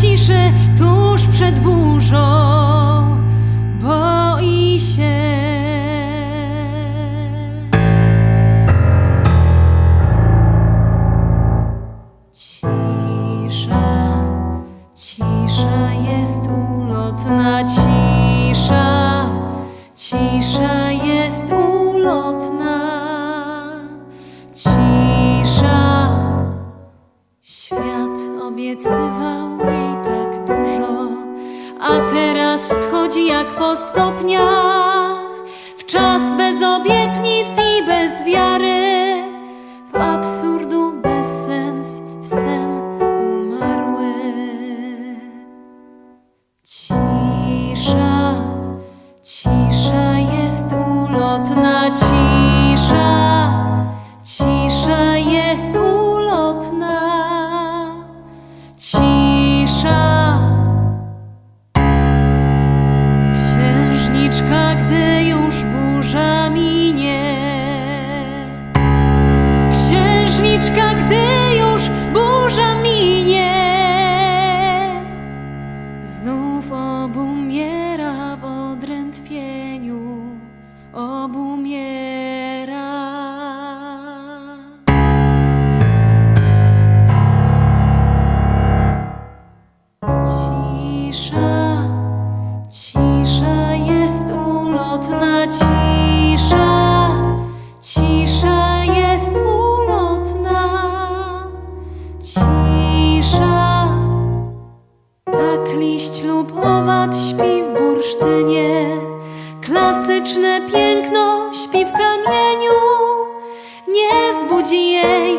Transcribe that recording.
ciszy tuż przed burzą boi się. Cisza, cisza jest ulotna, cisza, cisza jest ulotna. Cisza, świat obiecywał a teraz wschodzi jak po stopniach, w czas bez obietnic i bez wiary, w absurdu bez sens, w sen umarły. Cisza, cisza jest ulotna, cisza, obumiera. Cisza, cisza jest ulotna, cisza, cisza jest ulotna, cisza. Tak liść lub owad śpi w bursztynie, klasyczne piękno śpi w kamieniu, nie zbudzi jej